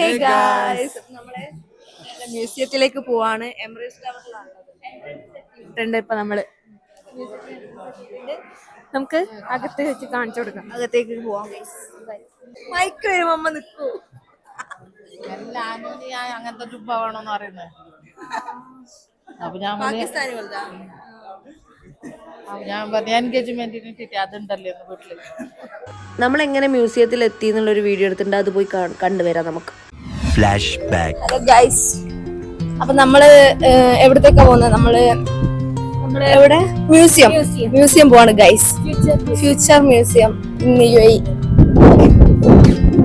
Hey guys നമ്മളെ മ്യൂസിയത്തിലേക്ക് പോവാണ്. Embrace ടവറിലാണ് ഇപ്പൊ നമ്മൾ. നമുക്ക് അകത്ത് വെച്ച് കാണിച്ചു കൊടുക്കാം. അകത്തേക്ക് പോവാം മൈക്ക് വരും അമ്മ നിൽക്കൂ അങ്ങനത്തെ ജുബ്ബ വേണമെന്ന് പറയുന്നത് അപ്പൊ ഞാൻ പറഞ്ഞു പാകിസ്ഥാനി ഞാൻ പറഞ്ഞു എൻഗേജ്മെന്റിന് ഇട്ടിട്ട് അതുണ്ടല്ലോ എന്ന് വീട്ടിൽ. നമ്മൾ എങ്ങനെ മ്യൂസിയത്തിൽ എത്തി എന്നുള്ള ഒരു വീഡിയോ എടുത്തിട്ടുണ്ട് അത് പോയി കണ്ടുവരാം നമുക്ക്. Flashback. ഹലോ ഗൈസ് അപ്പൊ നമ്മൾ എവിടത്തേക്കാ പോകുന്നത് നമ്മൾ എവിടെ? മ്യൂസിയം. മ്യൂസിയം. പോവാണ് ഗൈസ് ഫ്യൂച്ചർ മ്യൂസിയം. ഇന്ന് യു എ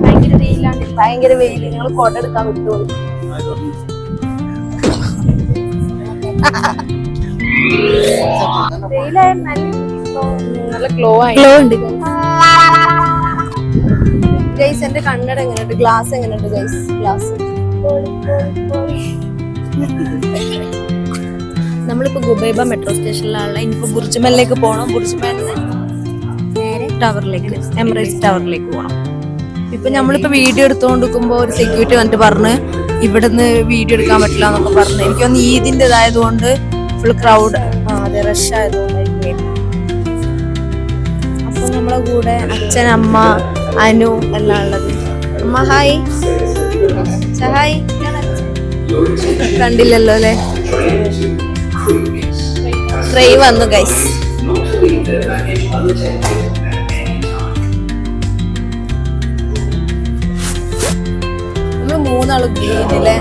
ഭയങ്കര വെയിലാണ്. ഭയങ്കര വെയിൽ നിങ്ങൾ കോട്ട എടുക്കാൻ വിട്ടു. നല്ല ഗ്ലോ ആയി. ഗ്ലോ ഉണ്ട് ഗൈസ് എന്റെ കണ്ണട എങ്ങനെയുണ്ട്? ഗ്ലാസ് എങ്ങനെയുണ്ട് ഗൈസ് ഗ്ലാസ് നമ്മളിപ്പോ ഗുബൈബ മെട്രോ സ്റ്റേഷനിലാണ് ഇനിയിപ്പോ ബുർജ്മലിലേക്ക് പോകണം ബുർജ്മലിന് നേരെ ടവറിലേക്ക് എമറേറ്റ്സ് ടവറിലേക്ക് പോകണം ഇപ്പൊ നമ്മളിപ്പോ വീഡിയോ എടുത്തോണ്ടിരിക്കുമ്പോ ഒരു സെക്യൂരിറ്റി വന്നിട്ട് പറഞ്ഞ് ഇവിടുന്ന് വീഡിയോ എടുക്കാൻ പറ്റില്ല എന്നൊക്കെ പറഞ്ഞു. എനിക്ക് ഒന്ന് ഈദിന്റെ ഇതായതുകൊണ്ട് ഫുൾ ക്രൗഡ് അതെ റഷ് ആയതുകൊണ്ടായിരിക്കും. അപ്പൊ നമ്മളെ കൂടെ അച്ഛൻ അമ്മ അനു എല്ലാം ഉള്ളത് അമ്മ ഹായ് ഹായ് കണ്ടില്ലല്ലോ അല്ലേ? ട്രെയ് വന്നു ഗൈസ് മൂന്നാൾ ഗ്രീനിലെ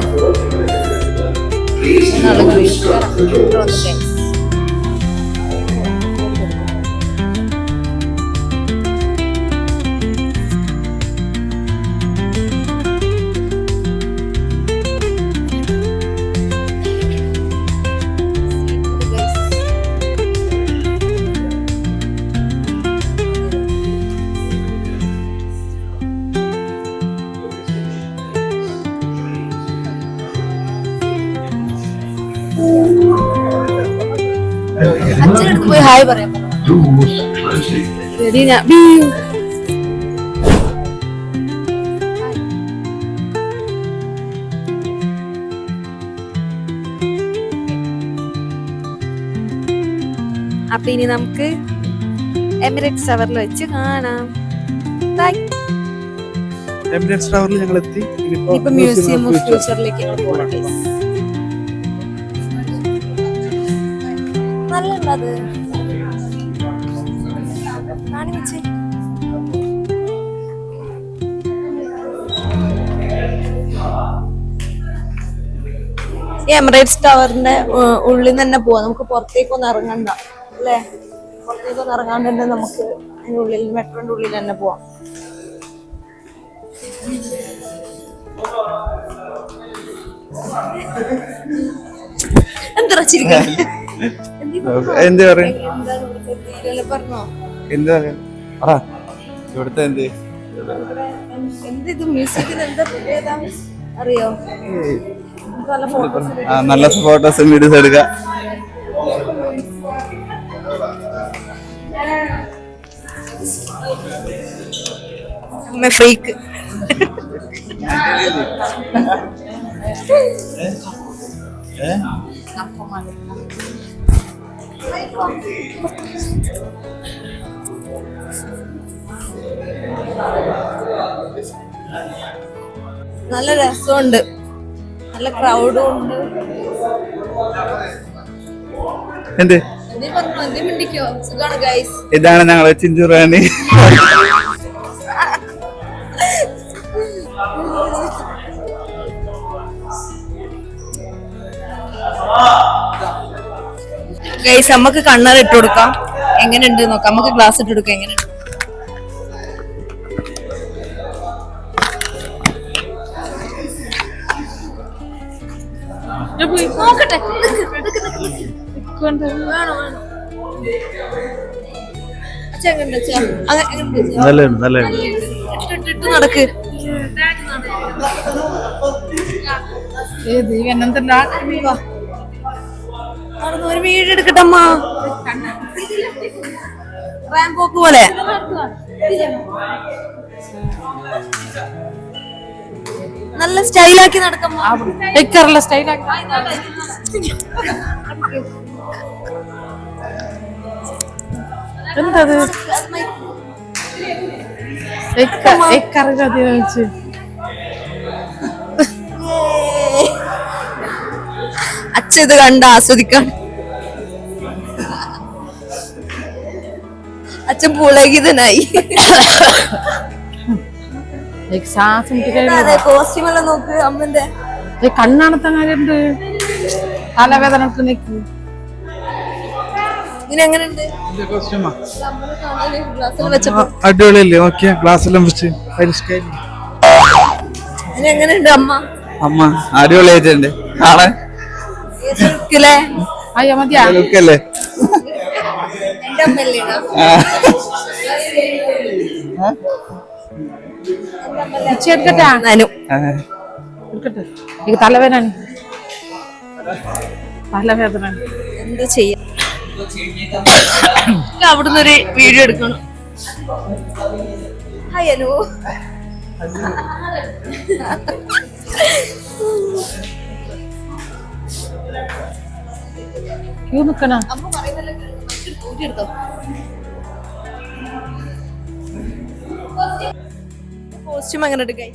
മൂന്നാളും ഗ്രീൻ അച്ഛനടുത്ത് പോയി ഹായ് പറയാം റെഡി ഞാൻ. അപ്പൊ ഇനി നമുക്ക് എമിറേറ്റ്സ് ടവറിൽ വെച്ച് കാണാം. Bye. എമിറേറ്റ്സ് ടവറിൽ ഞങ്ങൾ എത്തി. ഇപ്പൊ മ്യൂസിയം ഓഫ് ഫ്യൂച്ചറിലേക്ക് ഞങ്ങൾ പോകണം. അത് എമിറേറ്റ്സ് ടവറിന്റെ ഉള്ളിൽ നിന്ന് തന്നെ പോവാം. നമുക്ക് പുറത്തേക്കൊന്നും ഇറങ്ങണ്ട അല്ലേ? പുറത്തേക്കൊന്നും ഇറങ്ങാണ്ട് തന്നെ നമുക്ക് അതിനുള്ളിൽ മെട്രോന്റെ ഉള്ളിൽ തന്നെ പോവാം. എന്താ ചിരിക്കുന്നത് എന്ത് പറയും? പറഞ്ഞോ? എന്ത് പറയാ? ആ ഇവിടുത്തെ എന്ത്? എന്ത് ഇത് മ്യൂസിയത്തിന് എന്താ പ്രത്യേകത? അറിയോ? നല്ല ഫോട്ടോസ് ആ നല്ല ഫോട്ടോസും വീഡിയോസ് എടുക്ക. അമ്മ ഫ്രീക്ക് നല്ല രസമുണ്ട്. നല്ല ക്രൗഡും ഉണ്ട്. എന്ത്? ഇതാണ് ഞങ്ങളെ ചിഞ്ചുറാണി. ഗൈസ് നമുക്ക് കണ്ണറ ഇട്ട് കൊടുക്കാം. എങ്ങനെയുണ്ട് നോക്കാം. നമുക്ക് ഗ്ലാസ് ഇട്ട് കൊടുക്കാം. എങ്ങനെയുണ്ട്? നോക്കട്ടെ. നടക്ക്. ഏത് ഇവനെന്താ നടന്ന് ഒരു വീട് എടുക്കട്ടെ അമ്മ റാംപോക്ക് പോലെ നല്ല സ്റ്റൈലാക്കി നടക്കുമ്പോ എക്കറുള്ള സ്റ്റൈലാക്കി. എന്തത്? എക്കറുകതി വെച്ച് അച്ഛൻ ഇത് കണ്ട് ആസ്വദിക്കാൻ അച്ഛൻ പുളകിതനായി. നോക്ക് അമ്മന്റെ. തലവേദന നിൽക്കും അടിപൊളിയല്ലേ? ഗ്ലാസ് എല്ലാം വെച്ച് അമ്മ? അമ്മ അടിപൊളിയായിട്ടുണ്ട്. കാണാൻ അയ്യോ മതിയാ. ലുക്കല്ലേ എടുക്കട്ടാ? നാനും എടുക്കട്ടെ. എനിക്ക് തലവേദന. തലവേദന. എന്ത് ചെയ്യാം? അവിടുന്ന് ഒരു വീഡിയോ എടുക്കണം. ഹായ് അനു. ക്യൂ നിക്കണ കോസ്റ്റ്യൂം അങ്ങനെ എടുക്കായി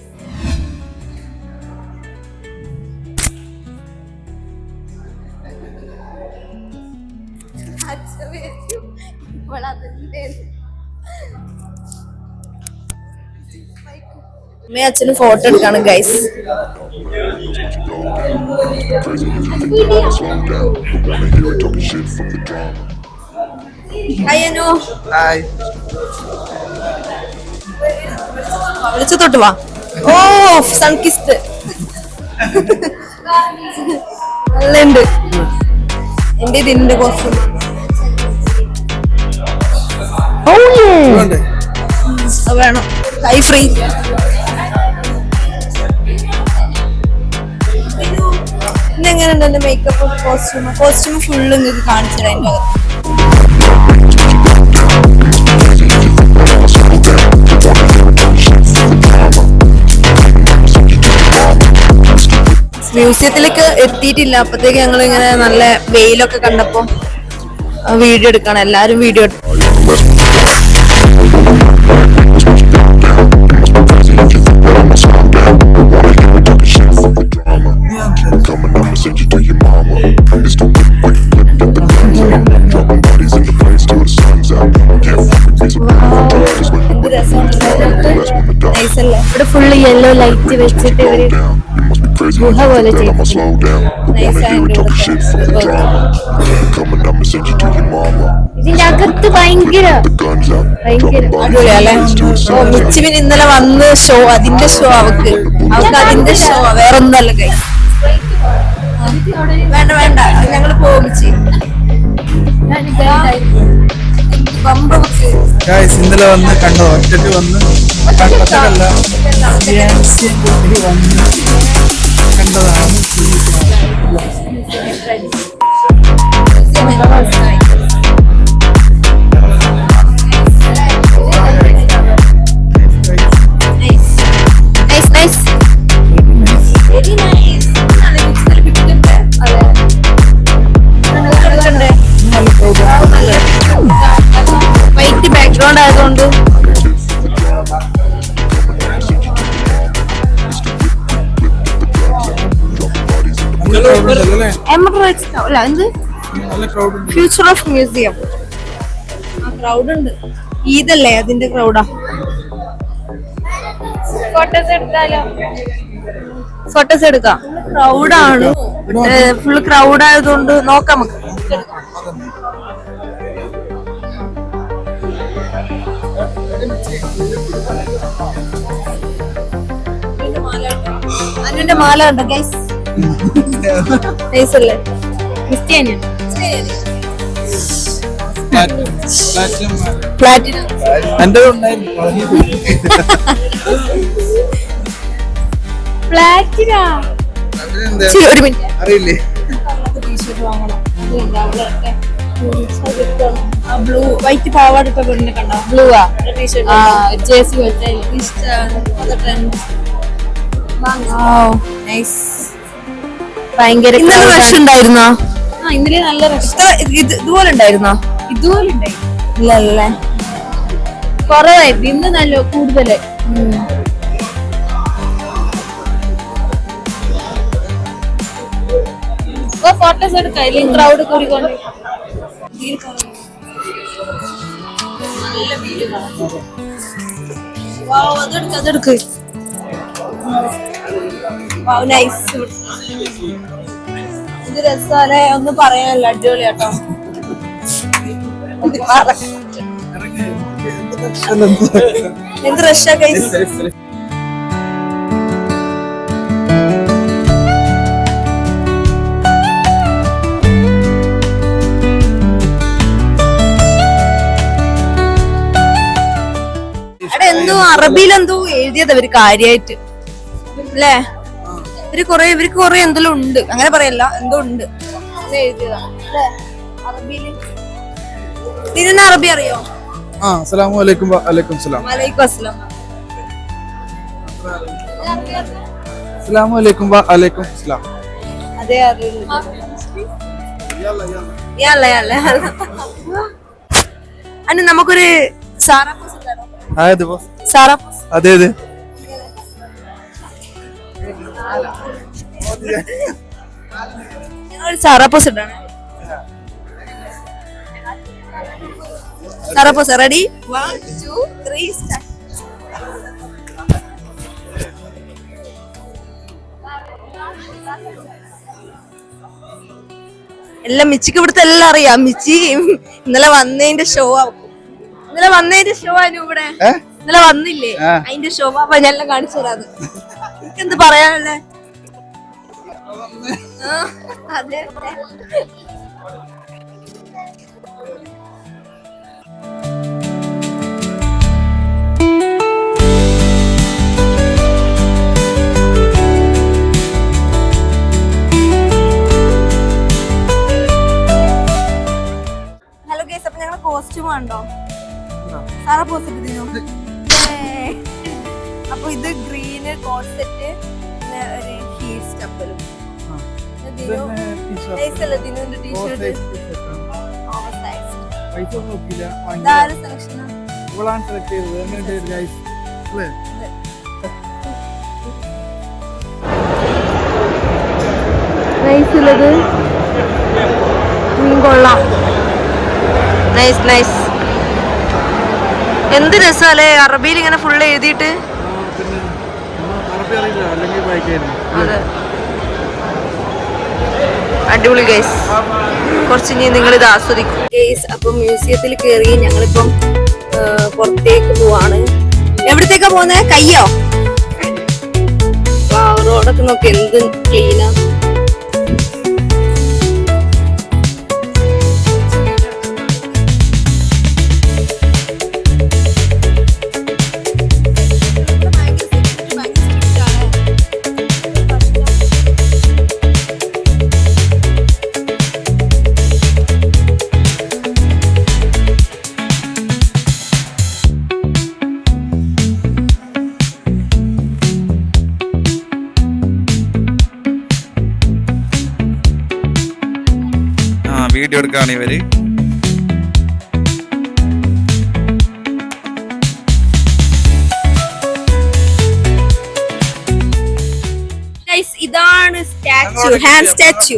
അമ്മയും അച്ഛനും ഫോട്ടോ എടുക്കണം ഗൈസ് അയ്യനോ വിളിച്ചു തൊട്ട് വാ. ഓ സൺകിസ്റ്റ് നല്ലുണ്ട്. എന്റെ ഇതിന്റെ കോസ്റ്റ്യൂം വേണം. കൈ ഫ്രീ ഇന്നെങ്ങനെയുണ്ട് എന്റെ മേക്കപ്പ് കോസ്റ്റ്യൂം കോസ്റ്റ്യൂം ഫുള്ള് നിങ്ങൾക്ക് കാണിച്ചു അതിന്റെ മ്യൂസിയത്തിലേക്ക് എത്തിയിട്ടില്ല. അപ്പത്തേക്ക് ഞങ്ങൾ ഇങ്ങനെ നല്ല വെയിലൊക്കെ കണ്ടപ്പോ വീഡിയോ എടുക്കണം. എല്ലാരും video Coming, drama. Full yellow light വെച്ചിട്ട് ഇവർ ഗുഹ പോലെ ഇതിന്റെ അകത്ത് ഭയങ്കര. ഭയങ്കര ഇന്നലെ വന്ന് ഷോ അതിന്റെ ഷോ അവക്ക്. അവക്ക് അതിന്റെ ഷോ വേറെ ഒന്നല്ല കൈ വേണ്ട വേണ്ട. ഞങ്ങൾ ഗായ്സ് ഇന്നലെ വന്ന് കണ്ടോ ഒറ്റ വന്ന് ഒറ്റക്കല്ല ഫിയാൻസി കൂട്ടി വന്ന് കണ്ടതാണ് നൈസ് അല്ല എന്ത്? നല്ല ക്രൗഡ് ഉണ്ട്. ഫ്യൂച്ചർ ഓഫ് മ്യൂസിയം ആ ക്രൗഡ് ഉണ്ട്. ഈദല്ലേ അതിന്റെ ക്രൗഡാ ഫോട്ടോസ് എടുത്താലോ? ഫോട്ടോസ് എടുക്കാം. ക്രൗഡാണ് ഫുള്ള് ക്രൗഡ് ആയതുകൊണ്ട് നോക്കാം നമുക്ക്. അനുവിന്റെ മാല ഉണ്ടോ? ഗൈസ് നൈസ് അല്ലേ? പ്ലാറ്റിനം എന്റെ പ്ലാറ്റിനാ ഒരു മിനിറ്റ്. അറിയില്ലേ? ബ്ലൂ വൈറ്റ് പാവാട ഇട്ട പെണ്ണിനെ കണ്ടോ? ബ്ലൂ ആ? ടീഷർട്ട് ജേസി വെച്ചാൽ ഇഷ്ടമാണ് നൈസ് ഭയങ്കര ഇന്നലെ റഷ് ഉണ്ടായിരുന്നോ ആ ഇന്നലെ നല്ല റഷ് ഇത് ഇതുപോലെ ഉണ്ടായിരുന്നോ? ഇതുപോലെ ഉണ്ടായി ഇല്ല. അല്ലേ കുറവായിട്ട് ഇന്ന് നല്ല കൂടുതൽ. ഫോട്ടോസ് എടുക്കാം ക്രൗഡ് കൂടിക്കൊണ്ട് അതെടുക്ക് അതെടുക്ക്. നൈസ് ഇത് രസാലെ ഒന്നും പറയാനല്ല അടിപൊളി കേട്ടോ എന്ത് റഷ്യ കൈസ് അറബിയിൽ എന്തോ എഴുതിയത് അവർ കാര്യായിട്ട്. അല്ലേ? ഇവർ കുറെ ഇവർക്ക് കുറെ എന്തെല്ലാം ഉണ്ട്. അങ്ങനെ പറയല്ല. എന്തോ ഉണ്ട്. തിരുന്ന അറബി അറിയോ? ആ അസ്സലാമു അലൈക്കും വലൈക്കും സലാം വലൈക്കും അസ്സലാം. അസ്സലാമു അലൈക്കും വലൈക്കും സലാം അതേ അന്ന് നമുക്കൊരു സാറാ സാറാ അതെ boss ready one two three start എല്ലാം മിച്ചിക്ക് ഇവിടുത്തെ എല്ലാം അറിയാം. മിച്ചി ഇന്നലെ വന്നതിന്റെ ഷോ ആവും ഇന്നലെ വന്നതിന്റെ ഷോ ആയിരുന്നു ഇവിടെ. ഇന്നലെ വന്നില്ലേ? അതിന്റെ ഷോ അപ്പൊ ഞാൻ എല്ലാം കാണിച്ചു തരാത് എനിക്കെന്ത് പറയാനല്ലേ ആ, അതെ. പൈസ ഒന്നും നോക്കിയില്ല ഇതാരും സെലക്ഷൻ ഇവളാണ് സെലക്ട് ചെയ്തത്. എങ്ങനെയുണ്ട് ഗൈസ് അല്ലേ? നൈസ് ഉള്ളത്. മീൻ കൊള്ളാം. നൈസ് നൈസ് എന്ത് രസമല്ലേ അറബിയിൽ ഇങ്ങനെ ഫുള്ള് എഴുതിയിട്ട്? അതെ. അടിപൊളി ഗൈസ് കുറച്ച് ഇനി നിങ്ങൾ ഇത് ആസ്വദിക്കും. ഗൈസ് അപ്പം മ്യൂസിയത്തിൽ കയറി ഞങ്ങളിപ്പം പുറത്തേക്ക് പോവാണ്. എവിടത്തേക്കാ പോകുന്നത് കയ്യോ? റോഡൊക്കെ നോക്കി എന്ത് ക്ലീനാ വീഡിയോ ഇവർ. ഇതാണ് സ്റ്റാച്ചു ഹാൻഡ് സ്റ്റാച്ചു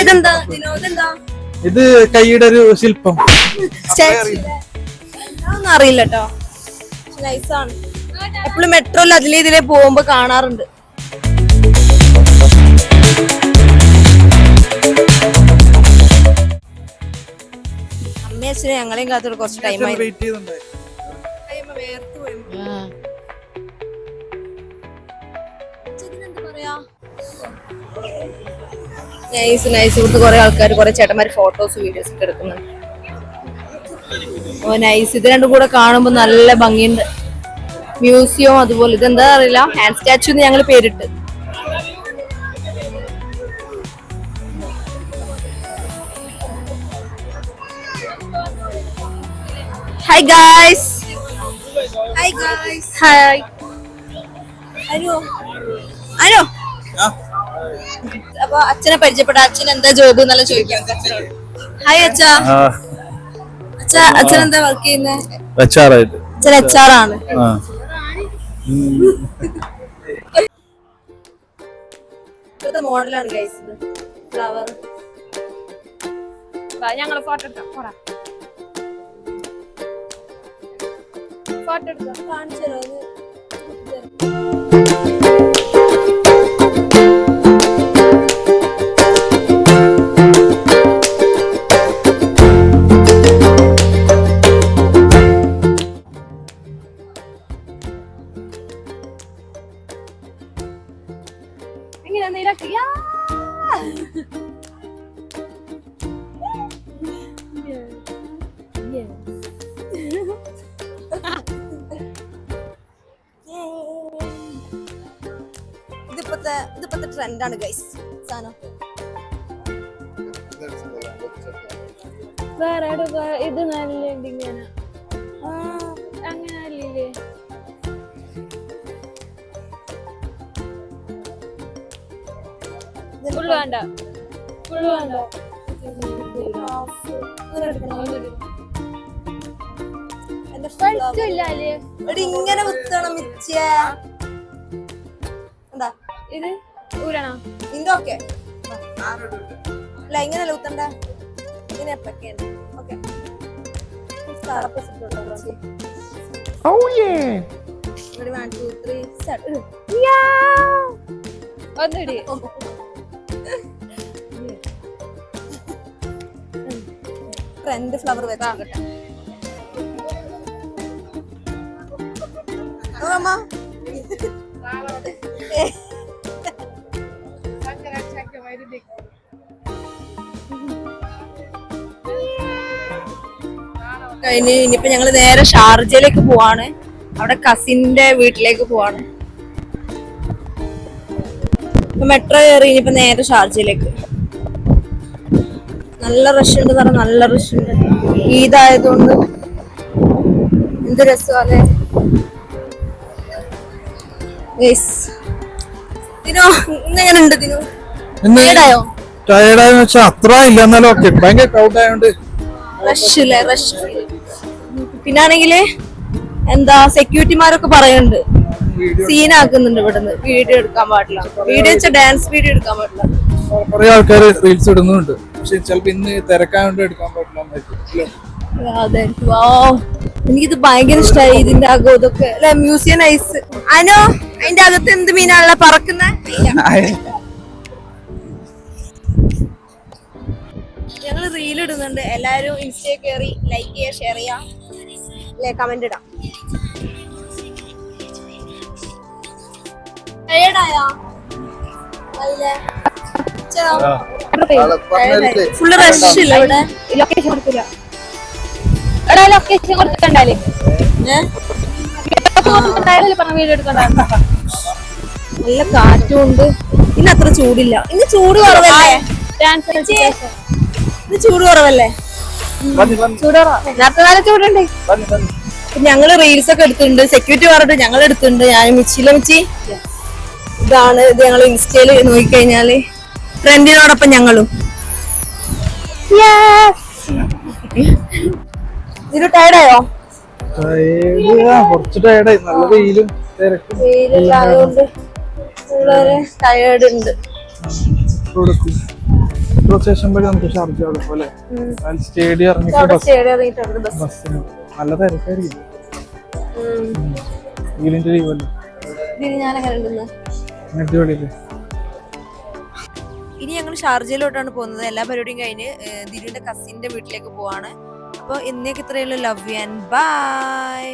ഇതെന്താ? ഇതെന്താ? ഇത് കൈയുടെ ഒരു ശില്പം. എന്താണെന്ന് അറിയില്ല കേട്ടോ നൈസാണ് എപ്പോഴും മെട്രോയിൽ അതിലേ ഇതിലേ പോകുമ്പോ കാണാറുണ്ട്. അച്ഛനും ഞങ്ങളെയും കാത്തോട് കുറച്ച് ടൈമായി വെയിറ്റ്. നൈസ് നൈസ് ഇവിടുത്തെ കുറെ ആൾക്കാർ കുറെ ചേട്ടന്മാർ ഫോട്ടോസ് വീഡിയോസ് ഒക്കെ എടുക്കുന്നുണ്ട്. ഓ നൈസ് ഇത് രണ്ടും കൂടെ കാണുമ്പോൾ നല്ല ഭംഗിയുണ്ട്. മ്യൂസിയം അതുപോലെ. ഇതെന്താ അറിയില്ല. ഹാൻഡ് സ്റ്റാച്ചു ഞങ്ങൾ ഞങ്ങൾ പേരിട്ട്. Hi guys hi guys hi hello ആരോ അപ്പൊ അച്ഛനെ പരിചയപ്പെട്ട അച്ഛൻ എന്താ ജോബ് എന്നല്ല ചോദിക്കാം. അച്ഛനോട് ഹായ് അച്ഛാ അച്ഛാ അച്ഛൻ എന്താ വർക്ക് ചെയ്യുന്നത് അച്ഛൻ എച്ച് ആർ ആണ്. മോഡലാണ് ഗൈസ് ഫ്ലവർ ഞങ്ങൾ ഫോട്ടോ എടുക്കാം. പോടാ. ഫോട്ടോ എടുക്കാം കാണിച്ചു തരോ ഇത്? എങ്ങനെയാ നീലക്ക് ഇതിപ്പത്തെ ട്രെൻഡാണ് ഗൈസ് സാധനം. വേറെ ഇത് നല്ല ഇങ്ങനെ അങ്ങനെ അല്ലേ വേണ്ട. വേണ്ട. ഇങ്ങനെ മിച്ചേ. എന്താ? ഇത്? ഊരണോ? ഓക്കെ അല്ല ഇങ്ങനല്ല ഊത്തണ്ട ഇങ്ങനെ എപ്പൊക്കെയാണ് okay. One two three set ഒന്നിടി. Trend flower വെച്ചാൽ കേട്ടോ അമ്മ. കഴിഞ്ഞ് ഇനിയിപ്പോ ഞങ്ങൾ നേരെ ഷാർജയിലേക്ക് പോവാണ്. അവിടെ കസിന്റെ വീട്ടിലേക്ക് പോവാണ്. മെട്രോ കയറി ഇനിയിപ്പോ നേരെ ഷാർജയിലേക്ക്. നല്ല റഷ് ഉണ്ട് പറഞ്ഞ നല്ല റഷ് ഉണ്ട്. ഈദായതുകൊണ്ട് എന്ത് രസമല്ലേ? ദിനോ ഇന്നെങ്ങനെ ഉണ്ട് ദിനു? ടയേർഡായോ ടയർഡായെന്ന് വെച്ചാൽ അത്ര ഇല്ല എന്നാലും ഓക്കെ ഭയങ്കര ക്രൗഡ് ആയതുകൊണ്ട് റഷ് ഇല്ലേ? റഷ് പിന്നാണെങ്കിൽ എന്താ സെക്യൂരിറ്റിമാരൊക്കെ പറയുന്നുണ്ട് സീനാക്കുന്നുണ്ട് ഇവിടുന്ന്. വീഡിയോ എടുക്കാൻ പാടില്ല. വീഡിയോ വെച്ചാൽ ഡാൻസ് വീഡിയോ എടുക്കാൻ പാടില്ല. കുറെ ആൾക്കാർ റീൽസ് ഇടുന്നുണ്ട്. പക്ഷെ ചിലപ്പോ ഇന്ന് തിരക്കായോണ്ട് എടുക്കാൻ പാടില്ല എനിക്കിത് ഭയങ്കര ഇഷ്ടമായി ഇതിന്റെ അകം ഇതൊക്കെ. അല്ലെ മ്യൂസിയം ഐസ് അനോ അതിന്റെ അകത്ത് എന്ത് മീനാണല്ലോ പറക്കുന്ന? ഞങ്ങൾ റീൽ ഇടുന്നുണ്ട്. എല്ലാരും ഇൻസ്റ്റയിൽ കയറി ലൈക്ക് ചെയ്യുക ഷെയർ ചെയ്യാം അല്ലെ? കമന്റ് ഇടാം ഫുള്ള് റഷ് ഇല്ല ഇവിടെ ലൊക്കേഷൻ കൊടുക്കില്ല എടാ ലൊക്കേഷൻ നല്ല കാറ്റും ഉണ്ട് ഇന്ന് അത്ര ചൂടില്ല. ഇന്ന് ചൂട് കുറവല്ലേ? ഇന്ന് ചൂട് കുറവല്ലേ? നല്ല ചൂടുണ്ട്. ഞങ്ങൾ റീൽസ് ഒക്കെ എടുത്തിട്ടുണ്ട്. സെക്യൂരിറ്റി പറഞ്ഞിട്ട് ഞങ്ങൾ എടുത്തിട്ടുണ്ട്. ഞാൻ മിച്ചിയിലെ മിച്ചി. ഇതാണ് ഇത് ഞങ്ങൾ ഇൻസ്റ്റയിൽ നോക്കിക്കഴിഞ്ഞാൽ. ട്രെൻഡിനോടൊപ്പം ഞങ്ങളും. ഇത് ടയർഡായോ കുറച്ച് ടയർഡായി നല്ല വെയിലും. വെയിലായതുകൊണ്ട് ടയേർഡ് ഉണ്ട്. മെട്രോ സ്റ്റേഷൻ വഴി നമുക്ക് ഷാർജ കൊടുക്കും അല്ലേ സ്റ്റേഡിയം ഇറങ്ങിയിട്ട് ബസ്സിന് നല്ല തിരക്കായിരിക്കും. ലീവല്ലേ? അടിപൊളിയല്ലേ? ഇനി ഞങ്ങൾ ഷാർജയിലോട്ടാണ് പോകുന്നത്. എല്ലാ പരിപാടിയും കഴിഞ്ഞ് ദിലുവിന്റെ കസിന്റെ വീട്ടിലേക്ക് പോവാണ്. അപ്പോൾ ഇന്നേക്ക് ഇത്രയുള്ള ലവ് ആൻഡ് ബൈ